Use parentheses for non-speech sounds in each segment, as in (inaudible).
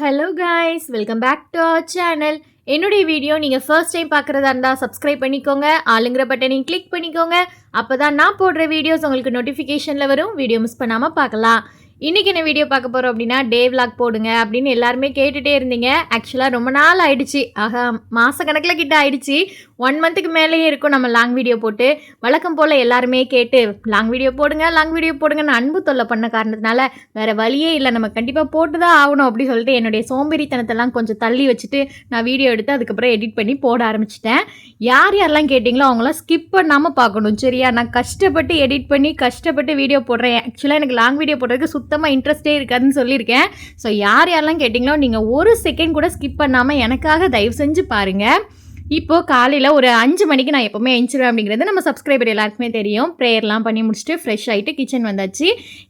Hello guys welcome back to our channel என்னுடைய video நீங்கள் first time பார்க்குறதா இருந்தால் சப்ஸ்கிரைப் பண்ணிக்கோங்க. ஆளுங்கிற பட்டனையும் கிளிக் பண்ணிக்கோங்க. அப்போ தான் நான் போடுற வீடியோஸ் உங்களுக்கு நோட்டிஃபிகேஷனில் வரும். வீடியோ மிஸ் பண்ணாமல் பார்க்கலாம். இன்றைக்கி என்ன வீடியோ பார்க்க போகிறோம் அப்படின்னா டே vlog போடுங்க அப்படின்னு எல்லாருமே கேட்டுகிட்டே இருந்தீங்க. ஆக்சுவலாக ரொம்ப நாள் ஆயிடுச்சு. ஆகா மாத கணக்கில் கிட்ட ஆயிடுச்சு. ஒன் மந்த்துக்கு மேலேயே இருக்கும் நம்ம லாங் வீடியோ போட்டு. வழக்கம் போல் எல்லாருமே கேட்டு லாங் வீடியோ போடுங்க லாங் வீடியோ போடுங்கன்னு அன்பு தொல்லை பண்ண காரணத்தினால வேறு வழியே இல்லை. நம்ம கண்டிப்பாக போட்டு தான் ஆகணும் அப்படி சொல்லிட்டு என்னுடைய சோம்பேறித்தனத்தெல்லாம் கொஞ்சம் தள்ளி வச்சுட்டு நான் வீடியோ எடுத்து அதுக்கப்புறம் எடிட் பண்ணி போட ஆரம்பிச்சிட்டேன். யார் யாரெல்லாம் கேட்டிங்களோ அவங்களாம் ஸ்கிப் பண்ணாமல் பார்க்கணும். சரியா? நான் கஷ்டப்பட்டு எடிட் பண்ணி கஷ்டப்பட்டு வீடியோ போடுறேன். ஆக்சுவலாக எனக்கு லாங் வீடியோ போடுறதுக்கு சுத்தமாக இன்ட்ரெஸ்டே இருக்காதுன்னு சொல்லியிருக்கேன். ஸோ யார் யாரெல்லாம் கேட்டிங்களோ நீங்கள் ஒரு செகண்ட் கூட ஸ்கிப் பண்ணாமல் எனக்காக தயவு செஞ்சு பாருங்கள் இப்போது காலையில் ஒரு அஞ்சு மணிக்கு நான் எப்போவுமே எழுந்திருவேன் அப்படிங்கிறது நம்ம சப்ஸ்கிரைபர் எல்லாருக்குமே தெரியும். ப்ரேயர்லாம் பண்ணி முடிச்சுட்டு ஃப்ரெஷ் ஆகிட்டு கிச்சன் வந்தாச்சு.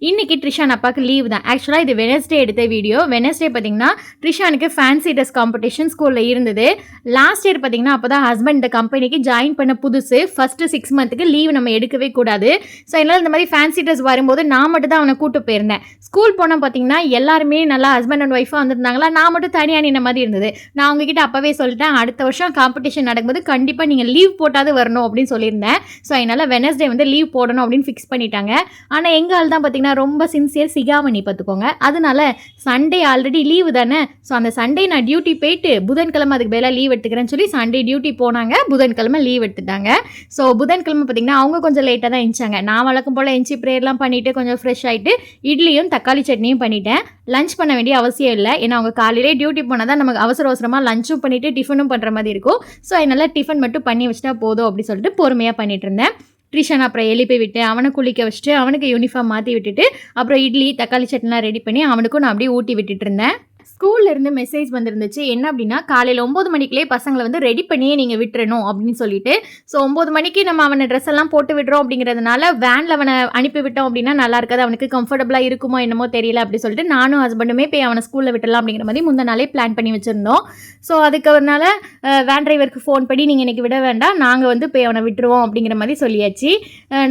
இன்றைக்கி ட்ரிஷான் அப்பாவுக்கு லீவ் தான். ஆக்சுவலாக இது வெனஸ்டே எடுத்த வீடியோ வெனஸ்டே பார்த்தீங்கன்னா ட்ரிஷானுக்கு ஃபேன்சி ட்ரெஸ் காம்படிஷன் ஸ்கூலில் இருந்தது. லாஸ்ட் இயர் பார்த்தீங்கன்னா அப்போ தான் ஹஸ்பண்ட் இந்த கம்பெனிக்கு ஜாயின் பண்ண புதுசு. ஃபஸ்ட்டு சிக்ஸ் மந்த்துக்கு லீவ் நம்ம எடுக்கவே கூடாது. ஸோ என்னால் இந்த மாதிரி ஃபேன்சி ட்ரெஸ் வரும்போது நான் மட்டும் தான் அவனை கூட்டு போயிருந்தேன். ஸ்கூல் போனால் பார்த்தீங்கன்னா எல்லாருமே நல்லா ஹஸ்பண்ட் அண்ட் ஒய்ஃபாக வந்திருந்தாங்களா? நான் மட்டும் தனியாக நின்ன மாதிரி இருந்தது. நான் அவங்ககிட்ட அப்போவே சொல்லிட்டேன் அடுத்த வருஷம் காம்படிஷன் நடக்கும்போது கண்டிப்பாக நீங்கள் லீவ் போட்டாவது வரணும் அப்படின்னு சொல்லியிருந்தேன். ஸோ அதனால் வெனஸ்டே வந்து லீவ் போடணும் அப்படின்னு ஃபிக்ஸ் பண்ணிட்டாங்க. ஆனால் எங்கள் ஆள் தான் பார்த்தீங்கன்னா ரொம்ப சின்சியர் சிகாமணி பார்த்துக்கோங்க அதனால சண்டே ஆல்ரெடி லீவு தானே? ஸோ அந்த சண்டே நான் டியூட்டி போயிட்டு புதன்கிழமை அதுக்கு பதிலாக லீவ் எடுத்துக்கிறேன்னு சொல்லி சண்டே டியூட்டி போனாங்க. புதன்கிழமை லீவ் எடுத்துட்டாங்க. ஸோ புதன்கிழமை பார்த்தீங்கன்னா அவங்க கொஞ்சம் லேட்டாக தான் எழுந்தாங்க நான் வழக்கம் போல் எஞ்சி ப்ரேயர்லாம் பண்ணிவிட்டு கொஞ்சம் ஃப்ரெஷ் ஆகிட்டு இட்லியும் தக்காளி சட்னியும் பண்ணிட்டேன். லஞ்ச் பண்ண வேண்டிய அவசியம் இல்லை. ஏன்னா அவங்க காலையிலே டியூட்டி போனால் தான் நமக்கு அவசர அவசரமாக லஞ்சும் பண்ணிவிட்டு டிஃபனும் பண்ணுற மாதிரி இருக்கும். ஸோ அதனால டிஃபன் மட்டும் பண்ணி வச்சுட்டா போதும் அப்படி சொல்லிட்டு பொறுமையாக பண்ணிட்டு இருந்தேன். ட்ரிஷன் அப்புறம் எழுப்பி விட்டு அவனை குளிக்க வச்சுட்டு அவனுக்கு யூனிஃபார்ம் மாற்றி விட்டுட்டு அப்புறம் இட்லி தக்காளி சட்னிலாம் ரெடி பண்ணி அவனுக்கும் நான் அப்படியே ஊட்டி விட்டுட்டு இருந்தேன். ஸ்கூல்லேருந்து மெசேஜ் வந்திருந்துச்சு. என்ன அப்படின்னா காலையில் ஒம்பது மணிக்குள்ளே பசங்களை வந்து ரெடி பண்ணியே நீங்கள் விட்டுறணும் அப்படின்னு சொல்லிட்டு. ஸோ ஒம்பது மணிக்கு நம்ம அவனை ட்ரெஸ் எல்லாம் போட்டு விடுறோம் அப்படிங்கிறதுனால வேனில் அவனை அனுப்பி விட்டோம் அப்படின்னா நல்லா இருக்காது. அவனுக்கு கம்ஃபர்டபுளாக இருக்குமோ என்னமோ தெரியல அப்படி சொல்லிட்டு நானும் ஹஸ்பண்டுமே போய் அவனை ஸ்கூலில் விட்டலாம் அப்படிங்கிற மாதிரி முந்த நாளே பிளான் பண்ணி வச்சுருந்தோம். ஸோ அதுக்கப்புறனால வேன் டிரைவருக்கு ஃபோன் பண்ணி நீங்கள் இன்றைக்கி விட வேண்டாம். நாங்கள் வந்து போய் அவனை விட்டுருவோம் அப்படிங்கிற மாதிரி சொல்லியாச்சு.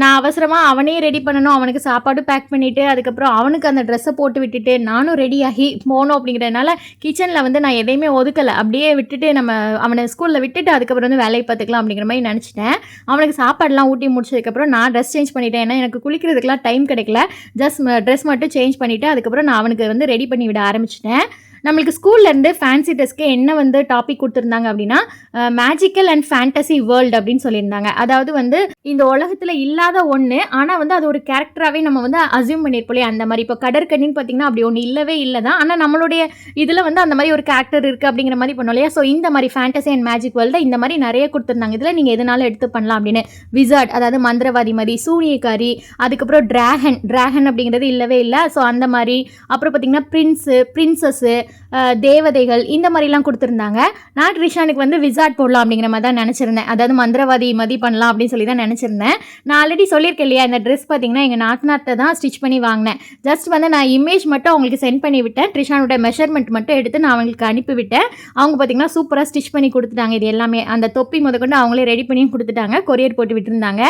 நான் அவசரமாக அவனையும் ரெடி பண்ணணும். அவனுக்கு சாப்பாடு பேக் பண்ணிவிட்டு அதுக்கப்புறம் அவனுக்கு அந்த ட்ரெஸ்ஸை போட்டு விட்டுட்டு நானும் ரெடி ஆகி அப்படிங்கிற அப்படிங்கிறதுனால கிச்சனில் வந்து நான் எதையுமே ஒதுக்கலை. அப்படியே விட்டுட்டு நம்ம அவனை ஸ்கூலில் விட்டுட்டு அதுக்கப்புறம் வந்து வேலையை பார்த்துக்கலாம் அப்படிங்கிற மாதிரி நினச்சிட்டேன். அவனுக்கு சாப்பாடுலாம் ஊட்டி முடிச்சதுக்கப்புறம் நான் ட்ரெஸ் சேஞ்ச் பண்ணிட்டேன். ஏன்னா எனக்கு குளிக்கிறதுக்கெலாம் டைம் கிடைக்கல. ஜஸ்ட் ட்ரெஸ் மட்டும் சேஞ்ச் பண்ணிவிட்டு அதுக்கப்புறம் நான் அவனுக்கு வந்து ரெடி பண்ணி விட ஆரம்பிச்சிட்டேன். நம்மளுக்கு ஸ்கூல்லேருந்து ஃபேன்சி ட்ரெஸ்க்கு என்ன வந்து டாபிக் கொடுத்துருந்தாங்க அப்படின்னா மேஜிக்கல் அண்ட் ஃபேண்டசி வேர்ல்டு அப்படின்னு சொல்லியிருந்தாங்க. அதாவது வந்து இந்த உலகத்தில் இல்லாத ஒன்று ஆனால் வந்து அது ஒரு கேரக்டராகவே நம்ம வந்து அசியூம் பண்ணியிருப்போம் அந்த மாதிரி இப்போ கடற்கண்ணின்னு பார்த்தீங்கன்னா அப்படி ஒன்று இல்லவே இல்லை தான் ஆனால் நம்மளுடைய இதில் வந்து அந்த மாதிரி ஒரு கேரக்டர் இருக்குது அப்படிங்கிற மாதிரி பண்ணோம் இல்லையா? ஸோ இந்த மாதிரி ஃபேண்டசி அண்ட் மேஜிக் வேர்ல்டு இந்த மாதிரி நிறைய கொடுத்துருந்தாங்க. இதில் நீங்கள் எதனால எடுத்து பண்ணலாம் அப்படின்னு விசார்ட் அதாவது மந்திரவாதி மாதிரி சூனியக்காரி அதுக்கப்புறம் டிராகன் டிராகன் அப்படிங்கிறது இல்லவே இல்லை. ஸோ அந்த மாதிரி அப்புறம் பார்த்தீங்கன்னா பிரின்ஸு பிரின்சஸ்ஸு தேவதைகள் இந்த மாதிரிலாம் கொடுத்துருந்தாங்க. நான் ட்ரிஷானுக்கு வந்து விசார்ட் போடலாம் அப்படிங்கிற மாதிரி தான் நினச்சிருந்தேன். அதாவது மந்திரவாதி மதி பண்ணலாம் அப்படின்னு சொல்லி தான் நினச்சிருந்தேன். நான் ஆல்ரெடி சொல்லியிருக்கேன் இல்லையா இந்த ட்ரெஸ் பார்த்தீங்கன்னா எங்கள் நாத்தனார்த்தை தான் ஸ்டிச் பண்ணி வாங்கினேன். ஜஸ்ட் வந்து நான் இமேஜ் மட்டும் அவங்களுக்கு சென்ட் பண்ணி விட்டேன். ட்ரிஷானோட மெஷர்மெண்ட் மட்டும் எடுத்து நான் அவங்களுக்கு அனுப்பி விட்டேன். அவங்க பார்த்தீங்கன்னா சூப்பராக ஸ்டிச் பண்ணி கொடுத்துட்டாங்க. இது எல்லாமே அந்த தொப்பி முதற்கொண்டு அவங்களே ரெடி பண்ணி கொடுத்துட்டாங்க. கொரியர் போட்டு விட்டுருந்தாங்க.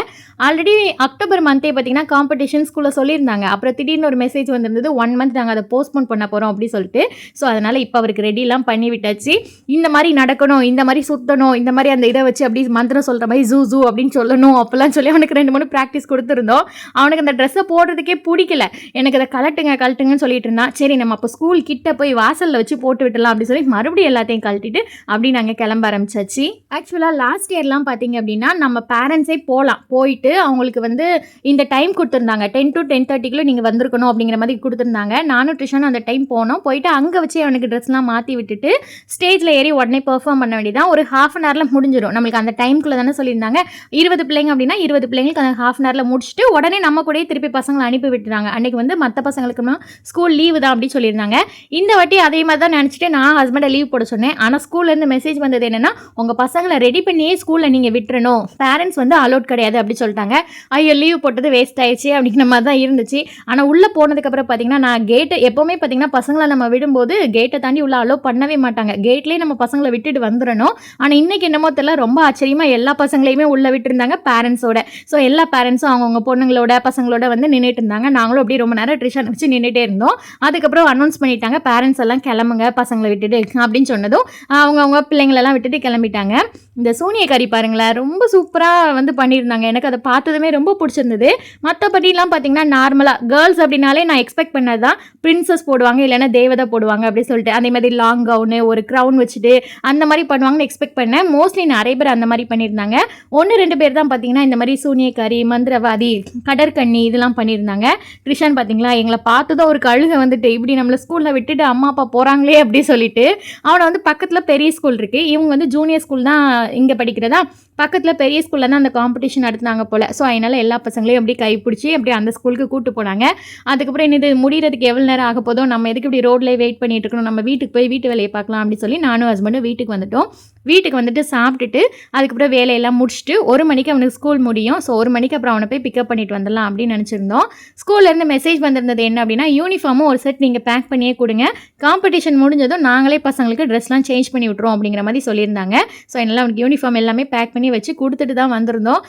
ஆல்ரெடி அக்டோபர் மந்தே பார்த்தீங்கன்னா காம்படிஷன் ஸ்கூலில் சொல்லியிருந்தாங்க. அப்புறம் திடீர்னு ஒரு மெசேஜ் வந்திருந்தது ஒன் மந்த் நாங்கள் அதை போஸ்ட்போன் பண்ண போகிறோம் அப்படி சொல்லிட்டு. ஸோ அதனால் இப்போ அவருக்கு ரெடிலாம் பண்ணி விட்டாச்சு. இந்த மாதிரி நடக்கணும் இந்த மாதிரி சுற்றணும் இந்த மாதிரி அந்த இதை வச்சு அப்படி மந்திரம் சொல்கிற மாதிரி ஜூ ஜூ அப்படின்னு சொல்லணும் அப்போல்லாம் சொல்லி அவனுக்கு ரெண்டு மூணு ப்ராக்டிஸ் கொடுத்துருந்தோம். அவனுக்கு அந்த ட்ரெஸ்ஸை போடுறதுக்கே பிடிக்கல. எனக்கு அதை கலட்டுங்க கலட்டுங்கன்னு சொல்லிட்டு இருந்தான் சரி நம்ம அப்போ ஸ்கூல் கிட்ட போய் வாசலில் வச்சு போட்டு விட்டலாம் அப்படின்னு சொல்லி மறுபடியும் எல்லாத்தையும் கழட்டிட்டு அப்படி நாங்கள் கிளம்ப ஆரம்பிச்சாச்சு. ஆக்சுவலாக லாஸ்ட் இயர்லாம் பார்த்தீங்க அப்படின்னா நம்ம பேரண்ட்ஸே போகலாம் போயிட்டு அவங்களுக்கு வந்து இந்த டைம் கொடுத்துருந்தாங்க. டென் டு டென் தேர்ட்டிக்குள்ளே நீங்கள் வந்திருக்கணும் அப்படிங்கிற மாதிரி கொடுத்துருந்தாங்க. நானும் ட்ரிஷனும் அந்த டைம் போனோம். போயிட்டு அங்கே வச்சு அவனுக்கு ட்ரெஸ்லாம் மாற்றி விட்டுட்டு ஸ்டேஜில் ஏறி உடனே பெர்ஃபார்ம் பண்ண வேண்டியதான் ஒரு ஹாஃப் அன் ஹவரில் முடிஞ்சிடும் நம்மளுக்கு அந்த டைம்குள்ளே தானே சொல்லியிருந்தாங்க. இருபது பிள்ளைங்க அப்படின்னா இருபது பிள்ளைங்களுக்கு அந்த ஹாஃப் அன் ஹவரில் முடிச்சுட்டு உடனே நம்ம கூடயே திருப்பி பசங்களை அனுப்பி விட்டுறாங்க. அன்றைக்கி வந்து மற்ற பசங்களுக்குமா ஸ்கூல் லீவு தான் அப்படின்னு சொல்லியிருந்தாங்க. இந்த வாட்டி அதே மாதிரி தான் நினச்சிட்டு நான் ஹஸ்பண்டை லீவ் போட சொன்னேன். ஆனால் ஸ்கூல்லேருந்து மெசேஜ் வந்தது என்னென்னா உங்கள் பசங்களை ரெடி பண்ணியே ஸ்கூலில் நீங்கள் விட்டுறணும். பேரண்ட்ஸ் வந்து அலோட் கிடையாது அப்படின்னு சொல்லிட்டாங்க. ஐயோ லீவ் போட்டது வேஸ்ட் ஆயிடுச்சு அப்படிங்கிற மாதிரி தான் இருந்துச்சு. ஆனால் உள்ளே போனதுக்கப்புறம் பார்த்தீங்கன்னா நான் கேட்டு எப்போவுமே பார்த்தீங்கன்னா பசங்களை நம்ம விடும்போது கேட்டை தாண்டி உள்ள அலோவ் பண்ணவே மாட்டாங்க. கேட்லேயே நம்ம பசங்களை விட்டுட்டு வந்துடணும். ஆனால் இன்னைக்கு என்னமோ தெரியல ரொம்ப ஆச்சரியமாக எல்லா பசங்களையுமே உள்ளே விட்டுருந்தாங்க பேரண்ட்ஸோட ஸோ எல்லா பேரண்ட்ஸும் அவங்கவுங்க பொண்ணுங்களோட பசங்களோட வந்து நின்றுட்டு இருந்தாங்க. நாங்களும் அப்படியே ரொம்ப நேரம் ட்ரிஷன் வச்சு நின்றுட்டே இருந்தோம். அதுக்கப்புறம் அனௌன்ஸ் பண்ணிட்டாங்க பேரண்ட்ஸ் எல்லாம் கிளம்புங்க பசங்களை விட்டுட்டு அப்படின்னு சொன்னதும் அவங்கவுங்க பிள்ளைங்களெல்லாம் விட்டுட்டு கிளம்பிட்டாங்க. இந்த சூனியக்காரி பாருங்களேன் ரொம்ப சூப்பராக வந்து பண்ணியிருந்தாங்க. எனக்கு அதை பார்த்ததுமே ரொம்ப பிடிச்சிருந்தது. மற்றபடிலாம் பார்த்தீங்கன்னா நார்மலாக கேர்ள்ஸ் அப்படின்னாலே நான் எக்ஸ்பெக்ட் பண்ணது தான் பிரின்சஸ் போடுவாங்க இல்லைன்னா தேவதை போடுவாங்க அப்படி சொல்லிட்டு. அதே மாதிரி லாங் கவுனு ஒரு க்ரௌன் வச்சுட்டு அந்த மாதிரி பண்ணுவாங்கன்னு எக்ஸ்பெக்ட் பண்ணேன். மோஸ்ட்லி நிறைய பேர் அந்த மாதிரி பண்ணியிருந்தாங்க. ஒன்று ரெண்டு பேர் தான் பார்த்தீங்கன்னா இந்த மாதிரி சூனியக்காரி மந்திரவாதி கடற்கண்ணி இதெல்லாம் பண்ணியிருந்தாங்க. கிருஷ்ணன் பார்த்தீங்களா எங்களை பார்த்ததும் ஒரு கழுகை வந்துட்டு இப்படி நம்மளை ஸ்கூலில் விட்டுட்டு அம்மா அப்பா போகிறாங்களே அப்படி சொல்லிட்டு. அவனை வந்து பக்கத்தில் பெரிய ஸ்கூல் இருக்குது இவங்க வந்து ஜூனியர் ஸ்கூல் தான் இங்கே படிக்கிறதா? பக்கத்தில் பெரிய ஸ்கூலில் தான் அந்த காம்படிஷன் நடத்துனாங்க போல். ஸோ அதனால் எல்லா பசங்களையும் அப்படியே கைப்பிடிச்சி அப்படியே அந்த ஸ்கூலுக்கு கூப்பிட்டு போனாங்க. அதுக்கப்புறம் இது முடிகிறதுக்கு எவ்வளோ நேரம் ஆக போதும் நம்ம எதுக்கு இப்படி ரோட்லேயே வெயிட் பண்ணிட்டு இருக்கணும்? நம்ம வீட்டுக்கு போய் வீட்டு வேலையை பார்க்கலாம் அப்படின்னு சொல்லி நானும் ஹஸ்பண்டும் வீட்டுக்கு வந்துட்டோம். வீட்டுக்கு வந்துட்டு சாப்பிட்டுட்டு அதுக்கப்புறம் வேலையெல்லாம் முடிச்சுட்டு ஒரு மணிக்கு அவனுக்கு ஸ்கூல் முடியும். ஸோ ஒரு மணிக்கு அப்புறம் அவனை போய் பிக்கப் பண்ணிட்டு வந்துடலாம் அப்படின்னு நினச்சிருந்தோம். ஸ்கூல்லேருந்து மெசேஜ் வந்திருந்தது என்ன அப்படின்னா யூனிஃபார்மும் ஒரு செட் நீங்கள் பேக் பண்ணியே கொடுங்க. காம்படிஷன் முடிஞ்சதும் நாங்களே பசங்களுக்கு ட்ரெஸ்லாம் சேஞ்ச் பண்ணி விட்ருவோம் அப்படிங்கிற மாதிரி சொல்லியிருந்தாங்க. ஸோ என்னால் அவனுக்கு யூனிஃபார்ம் எல்லாமே பேக் பண்ணி வச்சு கொடுத்துட்டு தான் வந்திருந்தோம்.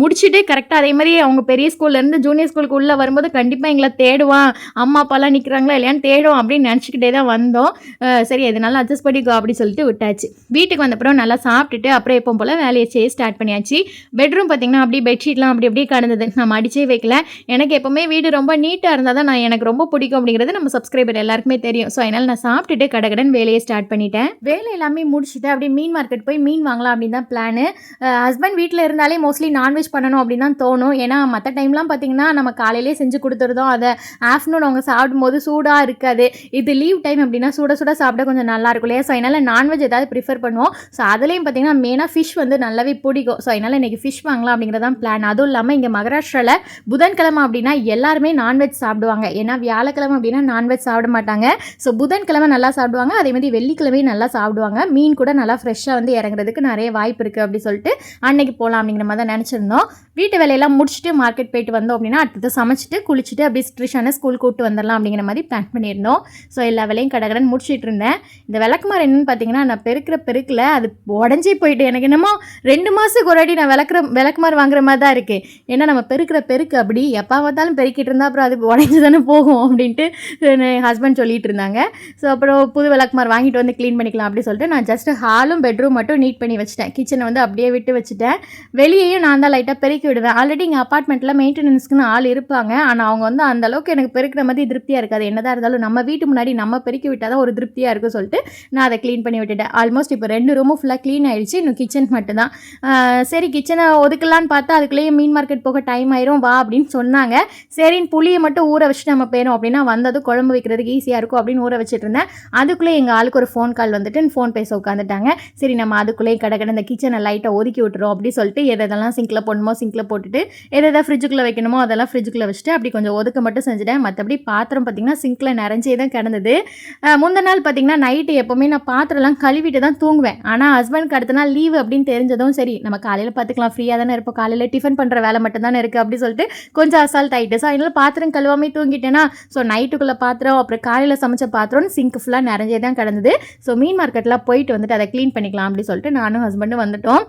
முடிச்சுட்டு கரெக்டாக அதே மாதிரி அவங்க பெரிய ஸ்கூல்லேருந்து ஜூனியர் ஸ்கூலுக்கு உள்ளே வரும்போது கண்டிப்பாக எங்களை தேடுவான். அம்மா அப்பாலாம் நிற்கிறாங்களா இல்லையான்னு தேடும் அப்படின்னு நினச்சிக்கிட்டே தான் வந்தோம். சரி அதனால அட்ஜஸ்ட் பண்ணிக்கோ அப்படி சொல்லிட்டு விட்டாச்சு. வீட்டுக்கு வந்தப்புறம் நல்லா சாப்பிட்டுட்டு அப்புறம் எப்போ போல் வேலையை செய்ய ஸ்டார்ட் பண்ணியாச்சு. பெட்ரூம் பார்த்தீங்கன்னா அப்படியே பெட்ஷீட்லாம் அப்படி அப்படியே கடந்தது. நான் அடிச்சே வைக்கல. எனக்கு எப்போவுமே வீடு ரொம்ப நீட்டாக இருந்தால் தான் நான் எனக்கு ரொம்ப பிடிக்கும் அப்படிங்கிறது நம்ம சப்ஸ்கிரைபர் எல்லாருக்குமே தெரியும். ஸோ அதனால் நான் சாப்பிட்டுட்டு கடகடன் வேலையை ஸ்டார்ட் பண்ணிட்டேன். வேலை எல்லாமே முடிச்சுட்டு அப்படியே மீன் மார்க்கெட் போய் மீன் வாங்கலாம் அப்படின்னு தான் பிளானு ஹஸ்பண்ட் வீட்டில் இருந்தாலே மோஸ்ட்லி நான்வெஜ் பண்ணணும் அப்படின்னு தான் தோணும். ஏன்னா மற்ற டைம்லாம் பார்த்தீங்கன்னா நம்ம காலையிலே செஞ்சு கொடுத்துருதோம் அதை ஆஃப்டர்நூன் அவங்க சாப்பிடும்போது சூடாக இருக்காது. இது லீவ் டைம் அப்படின்னா சுட சுட சாப்பிட கொஞ்சம் நல்லா இருக்கும் இல்லையா? ஸோ அதனால் நான்வெஜ் ஏதாவது ப்ரிஃபர் பண்ணுவோம். ஸோ அதுலேயும் பார்த்தீங்கன்னா மெயினாக ஃபிஷ் வந்து நல்லாவே பிடிக்கும். ஸோ அதனால் இன்றைக்கி ஃபிஷ் வாங்கலாம் அப்படிங்கிறதான் பிளான் அதுவும் இல்லாமல் இங்கே மகாராஷ்டிராவில் புதன்கிழமை அப்படின்னா எல்லாருமே நான்வெஜ் சாப்பிடுவாங்க. ஏன்னா வியாழக்கிழமை அப்படின்னா நான்வெஜ் சாப்பிட மாட்டாங்க. ஸோ புதன்கிழமை நல்லா சாப்பிடுவாங்க. அதே மாதிரி வெள்ளிக்கிழமையும் நல்லா சாப்பிடுவாங்க. மீன் கூட நல்லா ஃப்ரெஷ்ஷாக வந்து இறங்குறதுக்கு நிறைய வாய்ப்பு இருக்குது அப்படி சொல்லிட்டு அன்னைக்கு போகலாம் அப்படிங்கிற மாதிரி தான் நினச்சிருந்தோம். வீட்டு வேலையெல்லாம் முடிச்சுட்டு மார்க்கெட் போயிட்டு வந்தோம் அப்படின்னா அடுத்தது சமைச்சிட்டு குளிச்சுட்டு அப்படியே ஸ்ட்ரிஷான ஸ்கூல் கூட்டு வந்துடலாம் அப்படிங்கிற மாதிரி பிளான் பண்ணியிருந்தோம். ஸோ எல்லா வேலையும் கடகடன் முடிச்சுட்டு இருந்தேன். இந்த விளக்குமாறு என்னென்னு பார்த்தீங்கன்னா நான் பெருக்கிற பெருக்கில் அது உடஞ்சி போயிட்டு எனக்கு என்னமோ ரெண்டு மாதத்துக்கு ஒரு அடி நான் விளக்குற விளக்குமாறு வாங்குற மாதிரி தான் இருக்குது ஏன்னா நம்ம பெருக்கிற பெருக்கு அப்படி எப்போ பார்த்தாலும் பெருக்கிட்டு இருந்தால் அப்புறம் அது உடஞ்சி தானே போகும் அப்படின்ட்டு என் ஹஸ்பண்ட் சொல்லிட்டு இருந்தாங்க. ஸோ அப்புறம் புது விளக்குமாறு வாங்கிட்டு வந்து க்ளீன் பண்ணிக்கலாம் அப்படின்னு சொல்லிட்டு நான் ஜஸ்ட் ஹாலும் பெட்ரூம் மட்டும் நீட் பண்ணி வச்சுட்டேன். கிச்சனை வந்து அப்படியே விட்டு வச்சுட்டேன். வெளியேயும் நான் தான் லைட்டாக பெருக்கி விடுவேன். ஆல்ரெடி எங்கள் அப்பார்ட்மெண்ட்டில் மெயின்டெனன்ஸ்க்குன்னு ஆள் இருப்பாங்க. ஆனால் அவங்க வந்து அந்த அளவுக்கு எனக்கு பெருக்கிற மாதிரி திருப்தியாக இருக்காது. என்னதான் இருந்தாலும் நம்ம வீட்டு முன்னாடி நம்ம பெருக்கி விட்டால் தான் ஒரு திருப்தியாக இருக்கும் சொல்லிட்டு நான் அதை க்ளீன் பண்ணி விட்டுட்டேன். ஆல்மோஸ்ட் இப்போ ரெண்டு ரூமும் ஃபுல்லாக க்ளீன் ஆகிடுச்சு இன்னும் கிச்சன் மட்டும்தான். சரி கிச்சனை ஒதுக்கலான்னு பார்த்தா அதுக்குள்ளேயே மீன் மார்க்கெட் போக டைம் ஆயிரும். வா அப்படின்னு சொன்னாங்க. சரின்னு புளியை மட்டும் ஊற வச்சுட்டு நம்ம போயிடும் அப்படின்னா வந்ததும் குழம்பு வைக்கிறதுக்கு ஈஸியாக இருக்கும் அப்படின்னு ஊற வச்சுட்டு இருந்தேன். அதுக்குள்ளே எங்கள் ஆளுக்கு ஒரு ஃபோன் கால் வந்துட்டு ஃபோன் பேச உட்காந்துட்டாங்க சரி நம்ம அதுக்குள்ளேயே கடை கடை இந்த கிச்சனை லைட்டாக ஒதுக்கி விட்டுறோம் அப்படின்னு சொல்லிட்டு எதெல்லாம் சிங்கில் போடணுமோ சிங்கில் போட்டுட்டு எதை எதாவது ஃப்ரிட்ஜுக்குள்ளே வைக்கணுமோ அதெல்லாம் ஃப்ரிட்ஜுக்குள்ளே வச்சுட்டு அப்படி கொஞ்சம் ஒதுக்க மட்டும் செஞ்சுட்டேன். மற்றபடி பாத்திரம் பார்த்தீங்கன்னா சிங்கில் நிறைஞ்சே தான் கிடந்தது. முந்த முந்தின நாள் பார்த்தீங்கன்னா நைட்டு எப்போவுமே நான் பாத்திரம்லாம் கழுவிட்டு தான் தூங்குவேன். ஆனால் ஹஸ்பண்ட்க்கு அடுத்த நாள் லீவு அப்படின்னு தெரிஞ்சதும் சரி நம்ம காலையில் பார்த்துக்கலாம் ஃப்ரீயாக தானே இருப்போம். காலையில் டிஃபன் பண்ணுற வேலை மட்டும் தானே இருக்குது அப்படின்னு சொல்லிட்டு கொஞ்சம் அசால்ட் ஆகிட்டு ஸோ அதனால பாத்திரம் கழுவாமே தூங்கிட்டேன்னா ஸோ நைட்டுக்குள்ளே பாத்திரம் அப்புறம் காலையில் சமைச்ச பாத்திரம் சிங்க் ஃபுல்லாக நிறைஞ்சே தான் கிடந்தது. ஸோ மீன் மார்க்கெட்டில் போயிட்டு வந்துட்டு அதை க்ளீன் பண்ணிக்கலாம் அப்படின்னு சொல்லிட்டு நானும் ஹஸ்பண்டும் வந்துட்டோம்.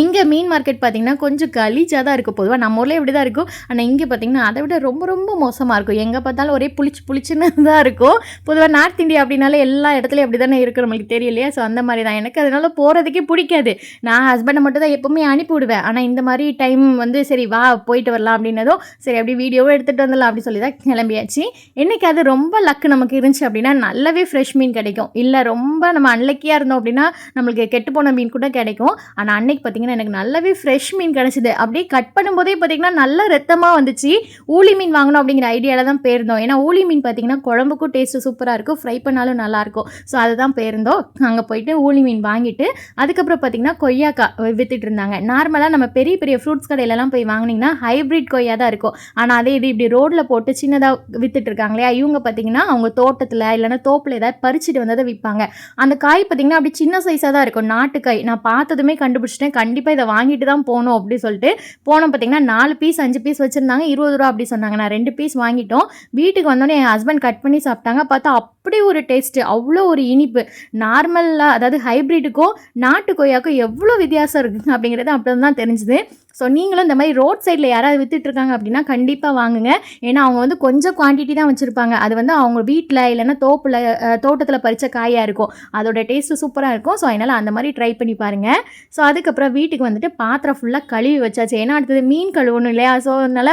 இங்கே மீன் மார்க்கெட் பார்த்தீங்கன்னா கொஞ்சம் கலீஜாக தான் இருக்கும் பொதுவாக நம்ம ஊரில் இப்படி தான் இருக்கும். ஆனால் இங்கே பார்த்தீங்கன்னா அதை விட ரொம்ப ரொம்ப மோசமாக இருக்கும். எங்கே பார்த்தாலும் ஒரே புளிச்சு புளிச்சுன்னு (laughs) தான் இருக்கும். பொதுவாக நார்த் இந்தியா அப்படின்னாலே எல்லா இடத்துலையும் அப்படி தானே இருக்குது நம்மளுக்கு தெரியலையா. ஸோ அந்த மாதிரி தான். எனக்கு அதனால் போகிறதுக்கே பிடிக்காது. நான் ஹஸ்பண்டை மட்டும் தான் எப்போவுமே அனுப்பி விடுவேன் ஆனால் இந்த மாதிரி டைம் வந்து சரி வா போயிட்டு வரலாம் அப்படின்னதும் சரி அப்படி வீடியோவும் எடுத்துகிட்டு வந்துடலாம் அப்படின்னு சொல்லி தான் கிளம்பியாச்சு. என்னைக்கு அது ரொம்ப லக்கு நமக்கு இருந்துச்சு அப்படின்னா நல்லாவே ஃப்ரெஷ் மீன் கிடைக்கும். இல்லை ரொம்ப நம்ம அன்லக்கியாக இருந்தோம் அப்படின்னா நம்மளுக்கு கெட்டு போன மீன் கூட கிடைக்கும். ஆனால் அன்னைக்கு பார்த்தீங்கன்னா எனக்கு நல்லாவே ஃப்ரெஷ் மீன் கிடச்சிது. அப்படியே கட் பண்ணும்போதே பார்த்தீங்கன்னா நல்ல ரத்தமாக வந்துச்சு. ஊளி மீன் வாங்கணும் அப்படிங்கிற ஐடியாவில் தான் போயிருந்தோம். ஏன்னா ஊளி மீன் பார்த்தீங்கன்னா குழம்புக்கும் டேஸ்ட்டு சூப்பராக இருக்கும். ஃப்ரை பண்ணாலும் நல்லாயிருக்கும் ஸோ அதுதான் போயிருந்தோம். அங்கே போயிட்டு ஊளி மீன் வாங்கிட்டு அதுக்கப்புறம் பார்த்தீங்கன்னா கொய்யாக்காய் வித்துட்டு இருந்தாங்க. நார்மலாக நம்ம பெரிய பெரிய ஃப்ரூட்ஸ் கடையிலலாம் போய் வாங்கினீங்கன்னா ஹைப்ரிட் கொய்யா தான் இருக்கும். ஆனால் அதே இது இப்படி ரோட்டில் போட்டு சின்னதாக வித்துட்டு இருக்காங்க இல்லையா? இவங்க பார்த்தீங்கன்னா அவங்க தோட்டத்தில் இல்லைன்னா தோப்பில் ஏதாவது பறிச்சுட்டு வந்ததை விற்பாங்க அந்த காய் பார்த்தீங்கன்னா அப்படி சின்ன சைஸாக தான் இருக்கும். நாட்டுக்காய். நான் பார்த்ததுமே கண்டுபிடிச்சிட்டேன். கண்டிப்பாக இதை வாங்கிட்டு தான் போகணும் அப்படி சொல்லிட்டு போனோம் பார்த்தீங்கன்னா நாலு பீஸ் அஞ்சு பீஸ் வச்சுருந்தாங்க. இருபது ரூபா அப்படி சொன்னாங்க. நான் ரெண்டு பீஸ் வாங்கிட்டோம். வீட்டுக்கு வந்தோடனே என் ஹஸ்பண்ட் கட் பண்ணி சாப்பிட்டாங்க. பார்த்தா அப்படி ஒரு டேஸ்ட்டு அவ்வளோ ஒரு இனிப்பு. நார்மலாக அதாவது ஹைப்ரிட்டுக்கும் நாட்டு கொய்யாக்கும் எவ்வளோ வித்தியாசம் இருக்குது அப்படிங்கிறது அப்படி தான் தெரிஞ்சுது. ஸோ நீங்களும் இந்த மாதிரி ரோட் சைடில் யாராவது விற்றுட்ருக்காங்க அப்படின்னா கண்டிப்பாக வாங்குங்க. ஏன்னா அவங்க வந்து கொஞ்சம் குவான்டிட்டி தான் வச்சுருப்பாங்க. அது வந்து அவங்க வீட்டில் இல்லைன்னா தோப்பில் தோட்டத்தில் பறித்த காயாக இருக்கும். அதோட டேஸ்ட்டு சூப்பராக இருக்கும். ஸோ அதனால் அந்த மாதிரி ட்ரை பண்ணி பாருங்கள் ஸோ அதுக்கப்புறம் வீட்டுக்கு வந்துட்டு பாத்திரம் ஃபுல்லாக கழுவி வச்சாச்சு. ஏன்னா அடுத்தது மீன் கழுவணும் இல்லையா? ஸோ அதனால்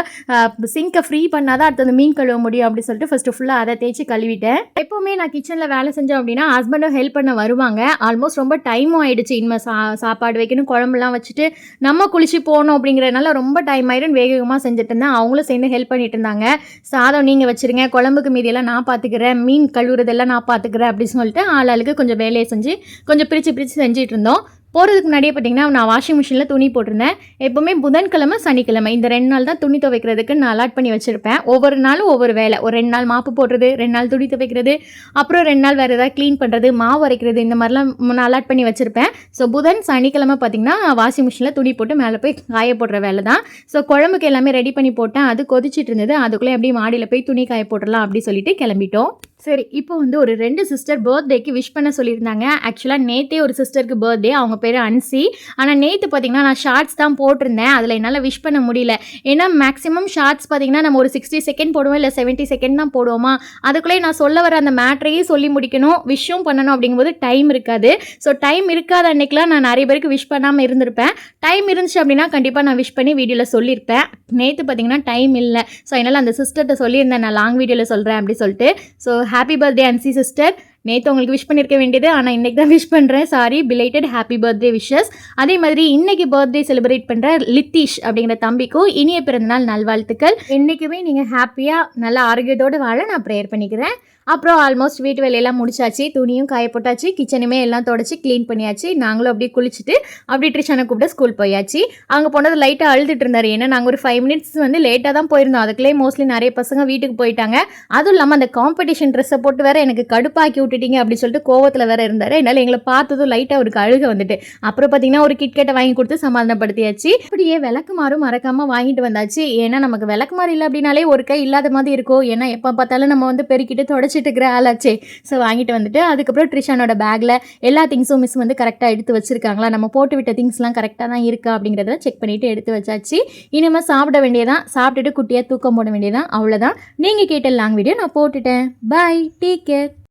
சிங்கை ஃப்ரீ பண்ணால் தான் அடுத்தது மீன் கழுவ முடியும் அப்படின்னு சொல்லிட்டு ஃபஸ்ட்டு ஃபுல்லாக அதை தேய்ச்சி கழுவிட்டேன். எப்போவுமே நான் கிச்சனில் வேலை செஞ்சேன் அப்படின்னா ஹஸ்பண்டும் ஹெல்ப் பண்ண வருவாங்க. ஆல்மோஸ்ட் ரொம்ப டைமும் ஆயிடுச்சு. இனிமேல் சா சாப்பாடு வைக்கணும் குழம்புலாம் வச்சுட்டு நம்ம குளிச்சு போகணும். அப்படிங்கிறதுனால ரொம்ப டைம் ஆயிரும். வேக வேகமாக செஞ்சுட்டு இருந்தேன். அவங்களும் சேர்ந்து ஹெல்ப் பண்ணிட்டு இருந்தாங்க. சாதம் நீங்கள் வச்சிருங்க. குழம்புக்கு மீதியெல்லாம் நான் பார்த்துக்கிறேன் மீன் கழுவுறதெல்லாம் நான் பார்த்துக்கிறேன் அப்படின்னு சொல்லிட்டு ஆளாளுக்கு கொஞ்சம் வேலையை செஞ்சு கொஞ்சம் பிரித்து பிரித்து செஞ்சுட்டு இருந்தோம். போகிறதுக்கு முன்னாடியே பார்த்தீங்கன்னா நான் வாஷிங் மிஷினில் துணி போட்டிருந்தேன். எப்போவுமே புதன்கிழமை சனிக்கிழமை இந்த ரெண்டு நாள் தான் துணி துவைக்கிறதுக்கு நான் அலாட் பண்ணி வச்சுருப்பேன். ஒவ்வொரு நாளும் ஒவ்வொரு வேலை. ஒரு ரெண்டு நாள் மாப்பு போடுறது ரெண்டு நாள் துணி துவைக்கிறது அப்புறம் ரெண்டு நாள் வேறு ஏதாவது க்ளீன் பண்ணுறது மாவு அரைக்கிறது இந்த மாதிரிலாம் நான் அலாட் பண்ணி வச்சுருப்பேன். ஸோ புதன் சனிக்கிழமை பார்த்தீங்கன்னா வாஷிங் மிஷினில் துணி போட்டு மேலே போய் காய போடுற வேலை தான். ஸோ குழம்புக்கு எல்லாமே ரெடி பண்ணி போட்டேன். அது கொதிச்சிட்டு இருந்தது. அதுக்குள்ளே அப்படியே மாடியில் போய் துணி காய போட்டுடலாம் அப்படி சொல்லிட்டு கிளம்பிட்டோம். சரி இப்போ வந்து ஒரு ரெண்டு சிஸ்டர் பர்த்டேக்கு விஷ் பண்ண சொல்லியிருந்தாங்க. ஆக்சுவலாக நேத்தே ஒரு சிஸ்டருக்கு பர்த்டே அவங்க பேர் அன்சி. ஆனால் நேற்று பார்த்தீங்கன்னா நான் ஷார்ட்ஸ் தான் போட்டிருந்தேன். அதில் என்னால் விஷ் பண்ண முடியல. ஏன்னா மேக்ஸிமம் ஷார்ட்ஸ் பார்த்தீங்கன்னா நம்ம ஒரு சிக்ஸ்டி செகண்ட் போடுவோம் இல்லை செவன்ட்டி செகண்ட் தான் போடுவோமா? அதுக்குள்ளே நான் சொல்ல வர அந்த மேட்ரையே சொல்லி முடிக்கணும். விஷும் பண்ணணும் அப்படிங்கும்போது டைம் இருக்காது. ஸோ டைம் இருக்காத அன்னைக்கெலாம் நான் நிறைய பேருக்கு விஷ் பண்ணாமல் இருந்திருப்பேன். டைம் இருந்துச்சு அப்படின்னா கண்டிப்பாக நான் விஷ் பண்ணி வீடியோவில் சொல்லியிருப்பேன். நேற்று பார்த்தீங்கன்னா டைம் இல்லை. ஸோ என்னால் அந்த சிஸ்டர்கிட்ட சொல்லியிருந்தேன். நான் லாங் வீடியோவில் சொல்கிறேன் அப்படி சொல்லிட்டு. So happy birthday Ansi sister நேற்று உங்களுக்கு விஷ் பண்ணியிருக்க வேண்டியது ஆனால் இன்றைக்கி தான் விஷ் பண்ணுறேன் sorry belated happy birthday wishes அதே மாதிரி இன்றைக்கி பர்த்டே செலிப்ரேட் பண்ணுற லித்தீஷ் அப்படிங்கிற தம்பிக்கும் இனிய பிறந்தநாள் நல்வாழ்த்துக்கள். என்றைக்குமே நீங்கள் ஹாப்பியாக நல்ல ஆரோக்கியத்தோடு வாழ நான் ப்ரேயர் பண்ணிக்கிறேன். அப்புறம் ஆல்மோஸ்ட் வீட்டு வேலையெல்லாம் முடிச்சாச்சு துணியும் காய போட்டாச்சு கிச்சனுமே எல்லாம் தொடச்சி க்ளீன் பண்ணியாச்சு. நாங்களும் அப்படியே குளிச்சுட்டு அப்படியே ட்ரிஷனை கூப்பிட்டு ஸ்கூல் போயாச்சு. அங்கே போனது லைட்டாக அழுதுட்டு இருந்தார். ஏன்னா நாங்கள் ஒரு ஃபைவ் மினிட்ஸ் வந்து லேட்டாக தான் போயிருந்தோம். அதுக்குள்ளே மோஸ்ட்லி நிறைய பசங்க வீட்டுக்கு போயிட்டாங்க. அதுவும் இல்லாமல் அந்த காம்படிஷன் ட்ரெஸ்ஸை போட்டு வேற எனக்கு கடுப்பாக்கி விட்டுட்டீங்க அப்படின்னு சொல்லிட்டு கோவத்தில் வேற இருந்தார். என்னால் எங்களை பார்த்ததும் லைட்டாக அவருக்கு அழுக வந்துட்டு. அப்புறம் பார்த்தீங்கன்னா ஒரு கிட்கெட்டை வாங்கி கொடுத்து சமாதானப்படுத்தியாச்சு. அப்படியே விளக்குமாறும் மறக்காமல் வாங்கிட்டு வந்தாச்சு. ஏன்னா நமக்கு விளக்குமாறு இல்லை அப்படின்னாலே ஒரு கை இல்லாத மாதிரி இருக்கும். ஏன்னா எப்போ பார்த்தாலும் நம்ம வந்து பெருக்கிட்டு தொடச்சிட்டு இருக்கிற ஆளாச்சே ஸோ வாங்கிட்டு வந்துட்டு அதுக்கப்புறம் ட்ரிஷானோட பேக்கில் எல்லா திங்ஸும் மிஸ் வந்து கரெக்டாக எடுத்து வச்சிருக்காங்களா? நம்ம போட்டு விட்ட திங்ஸ்லாம் கரெக்டாக தான் இருக்கா? அப்படிங்கிறத செக் பண்ணிவிட்டு எடுத்து வச்சாச்சு. இனிமேல் சாப்பிட வேண்டியதான் சாப்பிட்டுட்டு குட்டியாக தூக்கம் போட வேண்டியதான் அவ்வளோதான் நீங்கள் கேட்ட லாங் வீடியோ நான் போட்டுட்டேன். Bye take care